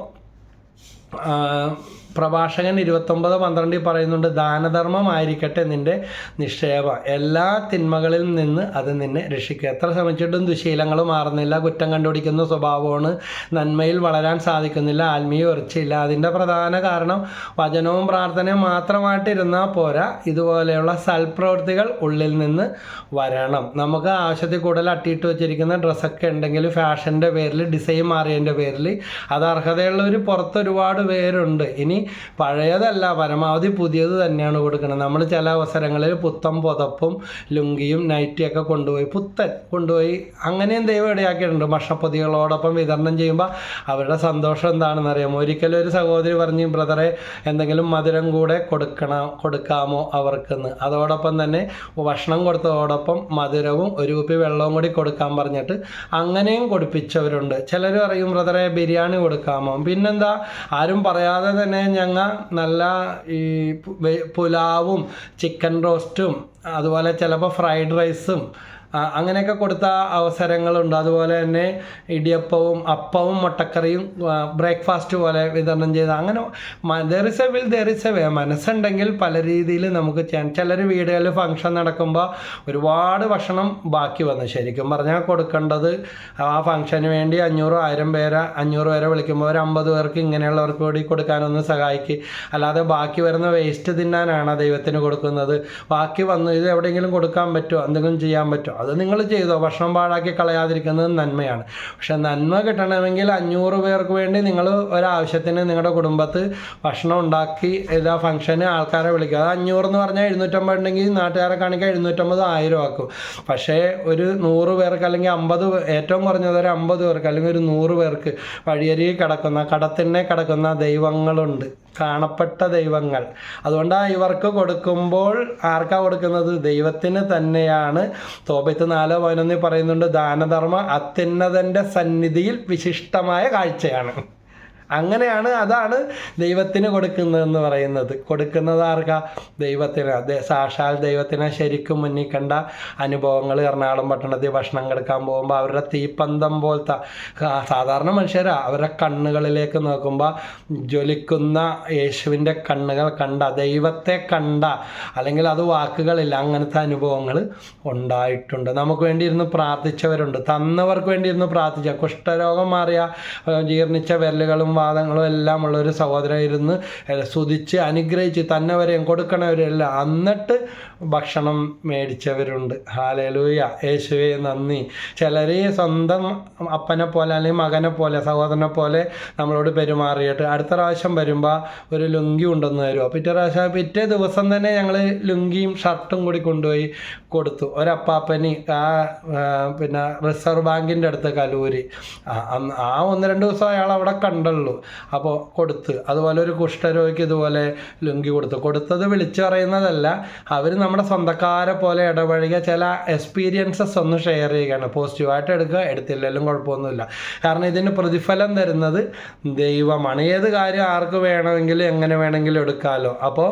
പ്രഭാഷകൻ ഇരുപത്തൊമ്പത് പന്ത്രണ്ടിൽ പറയുന്നുണ്ട് ദാനധർമ്മമായിരിക്കട്ടെ നിന്റെ നിക്ഷേപം. എല്ലാ തിന്മകളിൽ നിന്ന് അത് നിന്നെ രക്ഷിക്കുക. എത്ര ശ്രമിച്ചിട്ടും ദുശീലങ്ങൾ മാറുന്നില്ല. കുറ്റം കണ്ടുപിടിക്കുന്ന സ്വഭാവമാണ്. നന്മയിൽ വളരാൻ സാധിക്കുന്നില്ല. ആത്മീയ ഉറച്ചില്ല അതിന്റെ പ്രധാന കാരണം വചനവും പ്രാർത്ഥനയും മാത്രമായിട്ടിരുന്നാൽ പോരാ. ഇതുപോലെയുള്ള സൽപ്രവൃത്തികൾ ഉള്ളിൽ നിന്ന് വരണം. നമുക്ക് ആവശ്യത്തിൽ കൂടുതൽ അട്ടിയിട്ട് വെച്ചിരിക്കുന്ന ഡ്രസ്സൊക്കെ ഉണ്ടെങ്കിൽ ഫാഷന്റെ പേരിൽ ഡിസൈൻ മാറിയതിന്റെ പേരിൽ അത് അർഹതയുള്ളവർ പുറത്തൊരുപാട് പേരുണ്ട്. ഇനി പഴയതല്ല പരമാവധി പുതിയത് തന്നെയാണ് കൊടുക്കുന്നത് നമ്മൾ ചില അവസരങ്ങളിൽ പുത്തൻ പുതപ്പും ലുങ്കിയും നൈറ്റിയൊക്കെ കൊണ്ടുപോയി പുത്തൻ കൊണ്ടുപോയി അങ്ങനെയും ദൈവം ഇടയാക്കിയിട്ടുണ്ട്. ഭക്ഷണപ്പൊതികളോടൊപ്പം വിതരണം ചെയ്യുമ്പോൾ അവരുടെ സന്തോഷം എന്താണെന്ന് അറിയാമോ? ഒരിക്കലും ഒരു സഹോദരി പറഞ്ഞു ബ്രദറെ എന്തെങ്കിലും മധുരം കൂടെ കൊടുക്കണം കൊടുക്കാമോ അവർക്കെന്ന്? അതോടൊപ്പം തന്നെ ഭക്ഷണം കൊടുത്തതോടൊപ്പം മധുരവും ഒരു കുപ്പി വെള്ളവും കൂടി കൊടുക്കാൻ പറഞ്ഞിട്ട് അങ്ങനെയും കൊടുപ്പിച്ചവരുണ്ട്. ചിലർ പറയും ബ്രദറെ ബിരിയാണി കൊടുക്കാമോ? പിന്നെന്താ? ആരും പറയാതെ തന്നെ ഞങ്ങൾ നല്ല ഈ പുലാവും ചിക്കൻ റോസ്റ്റും അതുപോലെ ചിലപ്പോൾ ഫ്രൈഡ് റൈസും അങ്ങനെയൊക്കെ കൊടുത്ത അവസരങ്ങളുണ്ട്. അതുപോലെ തന്നെ ഇടിയപ്പവും അപ്പവും മുട്ടക്കറിയും ബ്രേക്ക്ഫാസ്റ്റ് പോലെ വിതരണം ചെയ്ത് അങ്ങനെ there is a will there is a way മനസ്സുണ്ടെങ്കിൽ പല രീതിയിൽ നമുക്ക് ചെയ്യാൻ. ചിലർ വീടുകളിൽ ഫംഗ്ഷൻ നടക്കുമ്പോൾ ഒരുപാട് ഭക്ഷണം ബാക്കി വന്നു. ശരിക്കും പറഞ്ഞാൽ കൊടുക്കേണ്ടത് ആ ഫംഗ്ഷന് വേണ്ടി അഞ്ഞൂറ് ആയിരം പേരെ അഞ്ഞൂറ് പേരെ വിളിക്കുമ്പോൾ ഒരു അമ്പത് പേർക്ക് ഇങ്ങനെയുള്ളവർക്ക് കൂടി കൊടുക്കാനൊന്ന് സഹായിക്കും. അല്ലാതെ ബാക്കി വരുന്ന വേസ്റ്റ് തിന്നാനാണ് ദൈവത്തിന് കൊടുക്കുന്നത്. ബാക്കി വന്നു ഇത് എവിടെയെങ്കിലും കൊടുക്കാൻ പറ്റുമോ? എന്തെങ്കിലും ചെയ്യാൻ പറ്റുമോ? അത് നിങ്ങൾ ചെയ്തോ? ഭക്ഷണം പാഴാക്കി കളയാതിരിക്കുന്നത് നന്മയാണ്. പക്ഷെ നന്മ കിട്ടണമെങ്കിൽ അഞ്ഞൂറ് പേർക്ക് വേണ്ടി നിങ്ങൾ ഒരാവശ്യത്തിന് നിങ്ങളുടെ കുടുംബത്ത് ഭക്ഷണം ഉണ്ടാക്കി ഇതാ ഫംഗ്ഷന് ആൾക്കാരെ വിളിക്കുക. അത് അഞ്ഞൂറ് എന്ന് പറഞ്ഞാൽ എഴുന്നൂറ്റമ്പത് ഉണ്ടെങ്കിൽ നാട്ടുകാരെ കാണിക്കാൻ എഴുന്നൂറ്റമ്പത് ആയിരം ആക്കും. പക്ഷേ ഒരു നൂറ് പേർക്ക് അല്ലെങ്കിൽ അമ്പത് ഏറ്റവും കുറഞ്ഞത് ഒരു അമ്പത് പേർക്ക് അല്ലെങ്കിൽ ഒരു നൂറ് പേർക്ക് വഴിയരികിൽ കിടക്കുന്ന കടത്തിനെ കിടക്കുന്ന ദൈവങ്ങളുണ്ട്. കാണപ്പെട്ട ദൈവങ്ങൾ. അതുകൊണ്ടാണ് ഇവർക്ക് കൊടുക്കുമ്പോൾ ആർക്കാ കൊടുക്കുന്നത്? ദൈവത്തിന് തന്നെയാണ്. തോപത്ത് നാല് പതിനൊന്നിൽ പറയുന്നുണ്ട് ദാനധർമ്മ അത്യുന്നതന്റെ സന്നിധിയിൽ വിശിഷ്ടമായ കാഴ്ചയാണ്. അങ്ങനെയാണ് അതാണ് ദൈവത്തിന് കൊടുക്കുന്നതെന്ന് പറയുന്നത്. കൊടുക്കുന്നത് ആർക്കാ? ദൈവത്തിന്. അതെ സാക്ഷാൽ ദൈവത്തിനെ ശരിക്കും മുന്നിൽ കണ്ട അനുഭവങ്ങൾ എറണാകുളം പട്ടണത്തിൽ ഭക്ഷണം കിടക്കാൻ പോകുമ്പോൾ അവരുടെ തീപ്പന്തം പോലത്തെ സാധാരണ മനുഷ്യരാ. അവരുടെ കണ്ണുകളിലേക്ക് നോക്കുമ്പോൾ ജ്വലിക്കുന്ന യേശുവിന്റെ കണ്ണുകൾ കണ്ട ദൈവത്തെ കണ്ട അല്ലെങ്കിൽ അത് വാക്കുകളില്ല അങ്ങനത്തെ അനുഭവങ്ങൾ ഉണ്ടായിട്ടുണ്ട്. നമുക്ക് വേണ്ടി ഇരുന്ന് പ്രാർത്ഥിച്ചവരുണ്ട്. തന്നവർക്ക് വേണ്ടി ഇരുന്ന് പ്രാർത്ഥിച്ച. കുഷ്ഠരോഗം മാറിയ ജീർണിച്ച വിരലുകളും വാദങ്ങളും എല്ലാം ഉള്ള ഒരു ഏഹ്, സ്തുതിച്ച് അനുഗ്രഹിച്ച് തന്നവരെയും കൊടുക്കണവരെല്ലാം എന്നിട്ട് ഭക്ഷണം മേടിച്ചവരുണ്ട്. ഹാലലൂയ യേശുവെ നന്ദി. ചിലർ സ്വന്തം അപ്പനെ പോലെ അല്ലെങ്കിൽ മകനെ പോലെ സഹോദരനെ പോലെ നമ്മളോട് പെരുമാറിയിട്ട് അടുത്ത പ്രാവശ്യം വരുമ്പോൾ ഒരു ലുങ്കി ഉണ്ടെന്ന് തരുമോ പിറ്റേ പ്രാവശ്യം പിറ്റേ ദിവസം തന്നെ ഞങ്ങൾ ലുങ്കിയും ഷർട്ടും കൂടി കൊണ്ടുപോയി കൊടുത്തു. ഒരപ്പാപ്പനി ആ പിന്നെ റിസർവ് ബാങ്കിന്റെ അടുത്ത് കലൂര്. ആ ഒന്ന് രണ്ട് ദിവസം അയാൾ അവിടെ കണ്ടുള്ളൂ. അപ്പോൾ കൊടുത്ത്. അതുപോലെ ഒരു കുഷ്ഠരോഗിക്ക് ഇതുപോലെ ലുങ്കി കൊടുത്തു. കൊടുത്തത് വിളിച്ചു പറയുന്നതല്ല അവർ നമ്മുടെ സ്വന്തക്കാരെ പോലെ ഇടപഴകിയ ചില എക്സ്പീരിയൻസസ് ഒന്ന് ഷെയർ ചെയ്യുകയാണ് പോസിറ്റീവായിട്ട് എടുക്കുക എടുത്തില്ലെങ്കിലും കുഴപ്പമൊന്നുമില്ല. കാരണം ഇതിന് പ്രതിഫലം തരുന്നത് ദൈവമാണ്. ഏത് കാര്യം ആർക്ക് വേണമെങ്കിലും എങ്ങനെ വേണമെങ്കിലും എടുക്കാമല്ലോ അപ്പോൾ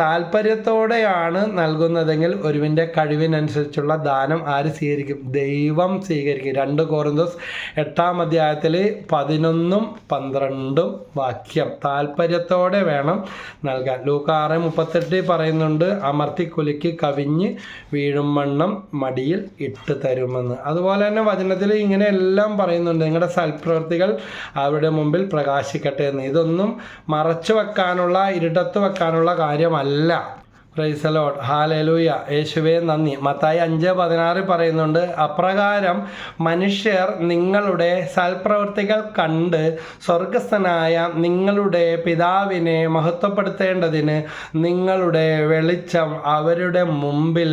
താല്പര്യത്തോടെയാണ് നൽകുന്നതെങ്കിൽ ഒരുവിന്റെ കഴിവിനനുസരിച്ചുള്ള ദാനം ആര് സ്വീകരിക്കും? ദൈവം സ്വീകരിക്കും. രണ്ട് കോറിന്തോസ് എട്ടാം അധ്യായത്തിൽ പതിനൊന്നും പന്ത്രണ്ടും വാക്യം താല്പര്യത്തോടെ വേണം നൽകാൻ. ലൂക്ക ആറ് മുപ്പത്തെട്ട് പറയുന്നുണ്ട് അമർത്തി കുലുക്കി കവിഞ്ഞ് വീഴും വണ്ണം മടിയിൽ ഇട്ട് തരുമെന്ന്. അതുപോലെ തന്നെ വചനത്തിൽ ഇങ്ങനെ എല്ലാം പറയുന്നുണ്ട് നിങ്ങളുടെ സൽപ്രവൃത്തികൾ അവരുടെ മുമ്പിൽ പ്രകാശിക്കട്ടെ എന്ന്. ഇതൊന്നും മറച്ചു വെക്കാനുള്ള ഇരുട്ടത്ത് വെക്കാനുള്ള കാര്യമല്ല. പ്രൈസലോഡ് ഹാലലൂയ യേശുവേ നന്ദി. മത്തായി അഞ്ച് പതിനാറ് പറയുന്നുണ്ട് അപ്രകാരം മനുഷ്യർ നിങ്ങളുടെ സൽപ്രവൃത്തികൾ കണ്ട് സ്വർഗസ്ഥനായ നിങ്ങളുടെ പിതാവിനെ മഹത്വപ്പെടുത്തേണ്ടതിന് നിങ്ങളുടെ വെളിച്ചം അവരുടെ മുമ്പിൽ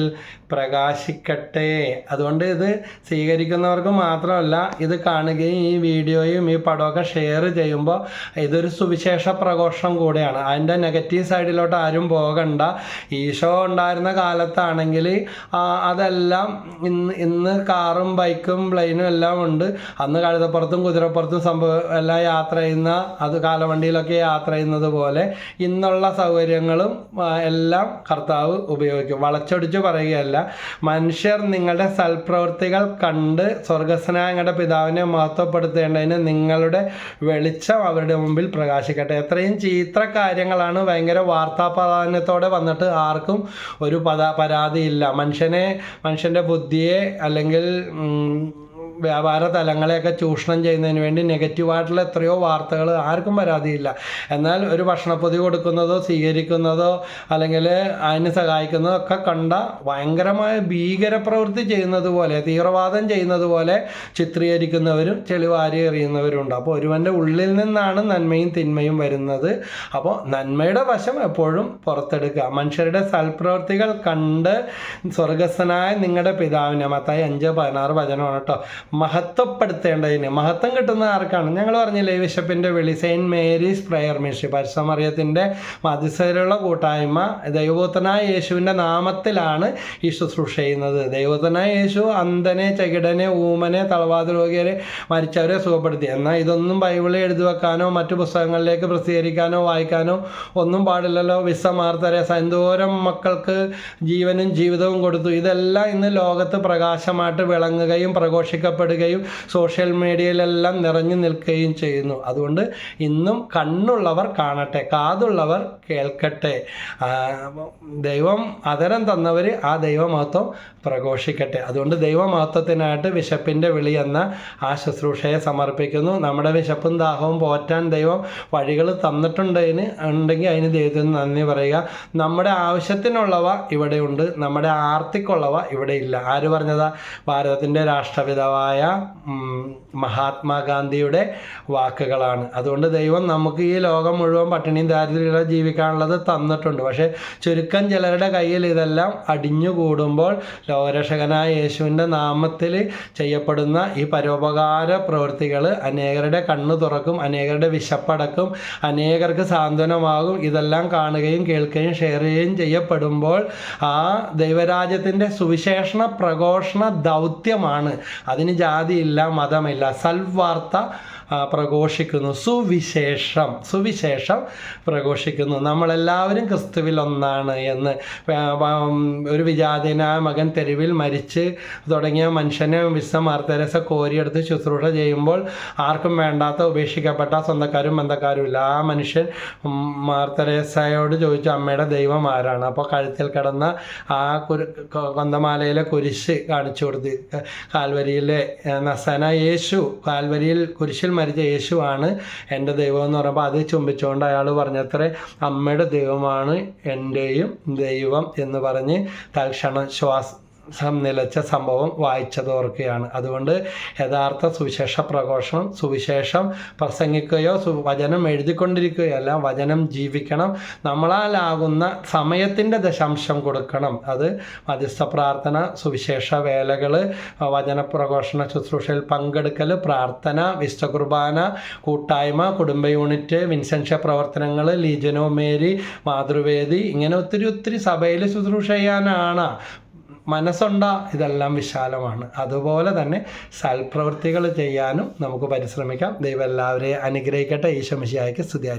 പ്രകാശിക്കട്ടെ. അതുകൊണ്ട് ഇത് സ്വീകരിക്കുന്നവർക്ക് മാത്രമല്ല ഇത് കാണുകയും ഈ വീഡിയോയും ഈ പടമൊക്കെ ഷെയർ ചെയ്യുമ്പോൾ ഇതൊരു സുവിശേഷ പ്രഘോഷം കൂടെയാണ്. അതിന്റെ നെഗറ്റീവ് സൈഡിലോട്ട് ആരും പോകണ്ട. ഈശോ ഉണ്ടായിരുന്ന കാലത്താണെങ്കിൽ അതെല്ലാം ഇന്ന് ഇന്ന് കാറും ബൈക്കും പ്ലെയിനും എല്ലാം ഉണ്ട്. അന്ന് കഴുതപ്പുറത്തും കുതിരപ്പുറത്തും സംഭവം എല്ലാം യാത്ര ചെയ്യുന്ന അത് കാലവണ്ടിയിലൊക്കെ യാത്ര ചെയ്യുന്നത് പോലെ ഇന്നുള്ള സൗകര്യങ്ങളും എല്ലാം കർത്താവ് ഉപയോഗിക്കും. വളച്ചൊടിച്ച് പറയുകയല്ല മനുഷ്യർ നിങ്ങളുടെ സൽപ്രവൃത്തികൾ കണ്ട് സ്വർഗസ്നായങ്ങളുടെ പിതാവിനെ മഹത്വപ്പെടുത്തേണ്ടതിന് നിങ്ങളുടെ വെളിച്ചം അവരുടെ മുമ്പിൽ പ്രകാശിക്കട്ടെ. എത്രയും ചീത്ത കാര്യങ്ങളാണ് ഭയങ്കര വാർത്താ പ്രാധാന്യത്തോടെ വന്നിട്ട് ആർക്കും ഒരു പരാ പരാതിയില്ല. മനുഷ്യനെ മനുഷ്യന്റെ ബുദ്ധിയെ അല്ലെങ്കിൽ വ്യാപാര തലങ്ങളെയൊക്കെ ചൂഷണം ചെയ്യുന്നതിന് വേണ്ടി നെഗറ്റീവായിട്ടുള്ള എത്രയോ വാർത്തകൾ ആർക്കും പരാതിയില്ല. എന്നാൽ ഒരു ഭക്ഷണപ്പൊതി കൊടുക്കുന്നതോ സ്വീകരിക്കുന്നതോ അല്ലെങ്കിൽ അതിന് സഹായിക്കുന്നതോ ഒക്കെ കണ്ട ഭയങ്കരമായ ഭീകര പ്രവൃത്തി ചെയ്യുന്നത് പോലെ തീവ്രവാദം ചെയ്യുന്നത് പോലെ ചിത്രീകരിക്കുന്നവരും ചെളിവാരി എറിയുന്നവരുണ്ട് അപ്പോൾ ഒരുവന്റെ ഉള്ളിൽ നിന്നാണ് നന്മയും തിന്മയും വരുന്നത്. അപ്പോൾ നന്മയുടെ വശം എപ്പോഴും പുറത്തെടുക്കുക. മനുഷ്യരുടെ സൽപ്രവൃത്തികൾ കണ്ട് സ്വർഗസ്ഥനായ നിങ്ങളുടെ പിതാവിനെ മത്തായി അഞ്ച് പതിനാറ് വചനമാണ് കേട്ടോ. മഹത്വപ്പെടുത്തേണ്ടതിന്. മഹത്വം കിട്ടുന്ന ആർക്കാണ്? ഞങ്ങൾ പറഞ്ഞില്ലേ ബിഷപ്പിന്റെ വിളി സെയിന്റ് മേരീസ് പ്രയർ മിഷി പരിസമറിയത്തിന്റെ മതിസരുള്ള കൂട്ടായ്മ ദൈവപുത്രനായ യേശുവിന്റെ നാമത്തിലാണ് ഈ ശുശ്രൂഷ ചെയ്യുന്നത്. ദൈവപുത്രനായ യേശു അന്ധനെ ചകിടനെ ഊമനെ തളവാത രോഗിയരെ മരിച്ചവരെ സുഖപ്പെടുത്തി. എന്നാൽ ഇതൊന്നും ബൈബിളിൽ എഴുതി വെക്കാനോ മറ്റു പുസ്തകങ്ങളിലേക്ക് പ്രസിദ്ധീകരിക്കാനോ വായിക്കാനോ ഒന്നും പാടില്ലല്ലോ. വിസമാർത്തരെ സന്തോരം മക്കൾക്ക് ജീവനും ജീവിതവും കൊടുത്തു. ഇതെല്ലാം ഇന്ന് ലോകത്ത് പ്രകാശമായിട്ട് വിളങ്ങുകയും പ്രഘോഷിക്കപ്പെടുകയും സോഷ്യൽ മീഡിയയിലെല്ലാം നിറഞ്ഞു നിൽക്കുകയും ചെയ്യുന്നു. അതുകൊണ്ട് ഇന്നും കണ്ണുള്ളവർ കാണട്ടെ കാതുള്ളവർ കേൾക്കട്ടെ. ദൈവം അതരം തന്നവർ ആ ദൈവമഹത്വം പ്രഘോഷിക്കട്ടെ. അതുകൊണ്ട് ദൈവമഹത്വത്തിനായിട്ട് വിശപ്പിന്റെ വിളി എന്ന ആ ശുശ്രൂഷയെ സമർപ്പിക്കുന്നു. നമ്മുടെ വിശപ്പും ദാഹവും പോറ്റാൻ ദൈവം വഴികൾ തന്നിട്ടുണ്ടതിന് ഉണ്ടെങ്കിൽ അതിന് ദൈവത്തിന് നന്ദി പറയുക. നമ്മുടെ ആവശ്യത്തിനുള്ളവ ഇവിടെയുണ്ട്. നമ്മുടെ ആർത്തിക്കുള്ളവ ഇവിടെ ഇല്ല ആര് പറഞ്ഞതാ? ഭാരതത്തിന്റെ രാഷ്ട്രപിതാവായ മഹാത്മാഗാന്ധിയുടെ വാക്കുകളാണ്. അതുകൊണ്ട് ദൈവം നമുക്ക് ഈ ലോകം മുഴുവൻ പട്ടിണിയും ദാരിദ്ര്യം ജീവിക്കാനുള്ളത് തന്നിട്ടുണ്ട്. പക്ഷേ ചുരുക്കം ചിലരുടെ കയ്യിൽ ഇതെല്ലാം അടിഞ്ഞുകൂടുമ്പോൾ ലോകരക്ഷകനായ യേശുവിന്റെ നാമത്തിൽ ചെയ്യപ്പെടുന്ന ഈ പരോപകാര പ്രവൃത്തികൾ അനേകരുടെ കണ്ണു തുറക്കും അനേകരുടെ വിശപ്പടക്കും അനേകർക്ക് സാന്ത്വനമാകും. ഇതെല്ലാം കാണുകയും കേൾക്കുകയും ഷെയർ ചെയ്യുകയും ചെയ്യപ്പെടുമ്പോൾ ആ ദൈവരാജ്യത്തിന്റെ സുവിശേഷണ പ്രഘോഷണ ദൗത്യമാണ്. അതിന് ജാതിയില്ല മതമില്ല. സൽവാർത്ത പ്രഘോഷിക്കുന്നു. സുവിശേഷം. സുവിശേഷം പ്രഘോഷിക്കുന്നു. നമ്മളെല്ലാവരും ക്രിസ്തുവിൽ ഒന്നാണ് എന്ന് ഒരു വിജാതിനായ മകൻ തെരുവിൽ മരിച്ച് തുടങ്ങിയ മനുഷ്യനെ വിശ്വ മാർത്തരസ കോരിയെടുത്ത് ശുശ്രൂഷ ചെയ്യുമ്പോൾ ആർക്കും വേണ്ടാത്ത ഉപേക്ഷിക്കപ്പെട്ട സ്വന്തക്കാരും ബന്ധക്കാരും ഇല്ല. ആ മനുഷ്യൻ മാർത്തരേസയോട് ചോദിച്ചു അമ്മയുടെ ദൈവം ആരാണ്? അപ്പോൾ കഴുത്തിൽ കിടന്ന ആ കുരു കൊന്തമാലയിലെ കുരിശ് കാണിച്ചു കൊടുത്ത് കാൽവരിയിലെ നസന യേശു കാൽവരിയിൽ കുരിശിൽ മരിച്ച യേശുവാണ് എന്റെ ദൈവം എന്ന് പറയുമ്പോൾ അത് ചുംബിച്ചുകൊണ്ട് അയാൾ പറഞ്ഞത്രേ അമ്മയുടെ ദൈവമാണ് എന്റെയും ദൈവം എന്ന് പറഞ്ഞ് തൽക്ഷണം ശ്വാസ നിലച്ച സംഭവം വായിച്ചതോർക്കുകയാണ്. അതുകൊണ്ട് യഥാർത്ഥ സുവിശേഷ പ്രഘോഷണം സുവിശേഷം പ്രസംഗിക്കുകയോ വചനം എഴുതിക്കൊണ്ടിരിക്കുകയോ അല്ല വചനം ജീവിക്കണം. നമ്മളാലാകുന്ന സമയത്തിന്റെ ദശാംശം കൊടുക്കണം. അത് മധ്യസ്ഥ പ്രാർത്ഥന സുവിശേഷ വേലകൾ വചന പ്രഘോഷണ ശുശ്രൂഷയിൽ പങ്കെടുക്കൽ പ്രാർത്ഥന വിശ്വകുർബാന കുർബാന കൂട്ടായ്മ കുടുംബ യൂണിറ്റ് വിൻസൻഷ്യ പ്രവർത്തനങ്ങൾ ലീജനോ മേരി മാതൃവേദി ഇങ്ങനെ ഒത്തിരി ഒത്തിരി സഭയിൽ ശുശ്രൂഷ ചെയ്യാനാണ് മനസ്സുണ്ടാ ഇതെല്ലാം വിശാലമാണ്. അതുപോലെ തന്നെ സൽപ്രവൃത്തികൾ ചെയ്യാനും നമുക്ക് പരിശ്രമിക്കാം. ദൈവം എല്ലാവരെയും അനുഗ്രഹിക്കട്ടെ. ഈശോ മിശിഹായ്ക്ക് സ്തുതിയായിരിക്കും